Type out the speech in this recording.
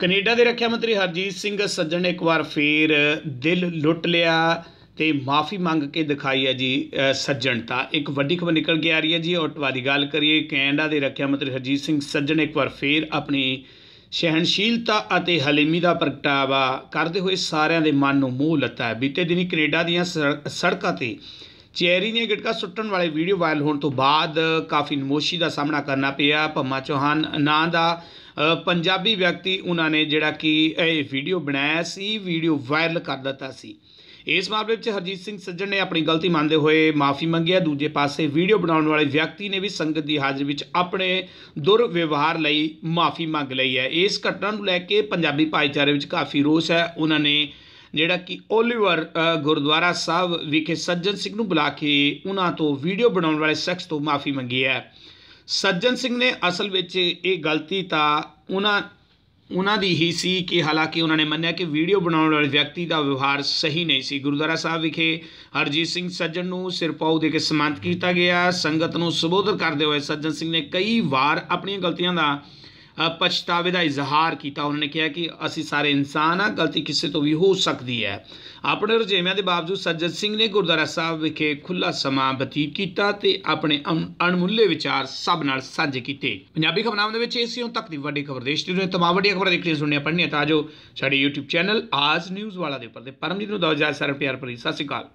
Canada ਦੇ ਰੱਖਿਆ ਮੰਤਰੀ ਹਰਜੀਤ ਸਿੰਘ ਸੱਜਣ ਨੇ ਇੱਕ ਵਾਰ ਫੇਰ ਦਿਲ ਲੁੱਟ ਲਿਆ ਤੇ ਮਾਫੀ ਮੰਗ ਕੇ ਦਿਖਾਈ ਹੈ ਜੀ ਅ, ਸੱਜਣਤਾ ਇੱਕ ਵੱਡੀ ਖਬਰ ਨਿਕਲ ਕੇ ਆ ਰਹੀ ਹੈ ਜੀ ਔਟਵਾ ਦੀ ਗੱਲ ਕਰੀਏ ਕੈਨੇਡਾ ਦੇ ਰੱਖਿਆ ਮੰਤਰੀ ਹਰਜੀਤ ਸਿੰਘ ਸੱਜਣ ਇੱਕ ਵਾਰ ਫੇਰ ਆਪਣੀ ਸਹਿਣਸ਼ੀਲਤਾ ਅਤੇ ਹਲੀਮੀ ਦਾ ਪ੍ਰਗਟਾਵਾ ਕਰਦੇ ਹੋਏ ਸਾਰਿਆਂ ਦੇ ਮਨ ਨੂੰ ਮੋਹ ਲੱਤਾ ਹੈ। ਬੀਤੇ ਦਿਨੀ ਕੈਨੇਡਾ ਦੀਆਂ ਸੜ- ਸੜਕਾਂ ਤੇ ਚੈਰੀ ਦੀਆਂ ਗਿਟਕਾ ਸੁੱਟਣ ਵਾਲੇ ਵੀਡੀਓ ਵਾਇਰਲ ਹੋਣ ਤੋਂ ਬਾਅਦ ਕਾਫੀ ਨਮੋਸ਼ੀ ਦਾ ਸਾਹਮਣਾ ਕਰਨਾ ਪਿਆ। ਭੰਮਾ ਚੌਹਾਨ ਨਾਂ ਦਾ ਪੰਜਾਬੀ ਵਿਅਕਤੀ ਉਹਨਾਂ ਨੇ ਜਿਹੜਾ ਕਿ ਇਹ ਵੀਡੀਓ ਬਣਾਇਆ ਸੀ ਵੀਡੀਓ ਵਾਇਰਲ ਕਰ ਦਿੱਤਾ ਸੀ। ਇਸ ਮਾਮਲੇ ਵਿੱਚ ਹਰਜੀਤ ਸਿੰਘ ਸੱਜਣ ਨੇ ਆਪਣੀ ਗਲਤੀ ਮੰਨਦੇ ਹੋਏ ਮਾਫੀ ਮੰਗੀ ਹੈ। ਦੂਜੇ ਪਾਸੇ ਵੀਡੀਓ ਬਣਾਉਣ ਵਾਲੇ ਵਿਅਕਤੀ ਨੇ ਵੀ ਸੰਗਤ ਦੀ ਹਾਜ਼ਰੀ ਵਿੱਚ ਆਪਣੇ ਦੁਰਵਿਵਹਾਰ ਲਈ ਮਾਫੀ ਮੰਗ ਲਈ ਹੈ। ਇਸ ਘਟਨਾ ਨੂੰ ਲੈ ਕੇ ਪੰਜਾਬੀ ਭਾਈਚਾਰੇ ਵਿੱਚ ਕਾਫੀ ਰੋਸ ਹੈ। ਉਹਨਾਂ ਨੇ ਜਿਹੜਾ ਕਿ ਓਲੀਵਰ ਗੁਰਦੁਆਰਾ ਸਾਹਿਬ ਵਿਖੇ ਸੱਜਣ ਸਿੰਘ ਨੂੰ ਬੁਲਾ ਕੇ ਉਹਨਾਂ ਤੋਂ ਵੀਡੀਓ ਬਣਾਉਣ ਵਾਲੇ ਸ਼ਖਸ ਤੋਂ ਮਾਫੀ ਮੰਗੀ ਹੈ। ਸੱਜਣ ਸਿੰਘ ਨੇ ਅਸਲ ਵਿੱਚ ਇਹ ਗਲਤੀ ਤਾਂ ਉਹਨਾਂ ਉਹਨਾਂ ਦੀ ਹੀ ਸੀ ਕਿ ਹਾਲਾਂਕਿ ਉਹਨਾਂ ਨੇ ਮੰਨਿਆ ਕਿ ਵੀਡੀਓ ਬਣਾਉਣ ਵਾਲੇ ਵਿਅਕਤੀ ਦਾ ਵਿਵਹਾਰ ਸਹੀ ਨਹੀਂ ਸੀ। ਗੁਰਦੁਆਰਾ ਸਾਹਿਬ ਵਿਖੇ ਹਰਜੀਤ ਸਿੰਘ ਸੱਜਣ ਨੂੰ ਸਿਰਪਾਉ ਦੇ ਕੇ ਸਨਮਾਨਿਤ ਕੀਤਾ ਗਿਆ। ਸੰਗਤ ਨੂੰ ਸੰਬੋਧਨ ਕਰਦੇ ਹੋਏ ਸੱਜਣ ਸਿੰਘ ਨੇ ਕਈ ਵਾਰ ਆਪਣੀਆਂ ਗਲਤੀਆਂ ਦਾ ਪਛਤਾਵੇ ਦਾ ਇਜ਼ਹਾਰ ਕੀਤਾ। ਉਹਨਾਂ ਨੇ ਕਿਹਾ ਕਿ ਅਸੀਂ ਸਾਰੇ ਇਨਸਾਨ ਆ, ਗਲਤੀ ਕਿਸੇ ਤੋਂ ਵੀ ਹੋ ਸਕਦੀ ਹੈ। ਆਪਣੇ ਰੁਝੇਵਿਆਂ ਦੇ ਬਾਵਜੂਦ ਸੱਜਣ ਸਿੰਘ ਨੇ ਗੁਰਦੁਆਰਾ ਸਾਹਿਬ ਵਿਖੇ ਖੁੱਲਾ ਸਮਾਂ ਬਤੀਤ ਕੀਤਾ ਤੇ ਆਪਣੇ ਅਣ- ਅਣਮੁੱਲੇ ਵਿਚਾਰ ਸਭ ਨਾਲ ਸਾਂਝੇ ਕੀਤੇ। ਪੰਜਾਬੀ ਖਬਰਾਂ ਦੇ ਵਿੱਚ ਇਸੇ ਹੁਣ ਤੱਕ ਦੀ ਵੱਡੀ ਖਬਰ ਦੇਸ਼ ਦੀ ਤਮਾਮ ਵੱਡੀਆਂ ਖਬਰਾਂ ਦੇਖਣੀਆਂ ਸੁਣਨੀਆਂ ਪੜ੍ਹਨੀਆਂ ਤਾਂ ਜੋ ਸਾਡੇ YouTube ਚੈਨਲ ਆਜ ਨਿਊਜ਼ ਵਾਲਾ ਦੇ ਉੱਪਰ ਤੇ ਪਰਮਜੀਤ ਨੂੰ ਦੋ ਹਜ਼ਾਰ ਸਾਰਾ ਪਿਆਰ ਭਰੀ ਸਤਿ ਸ਼੍ਰੀ ਅਕਾਲ।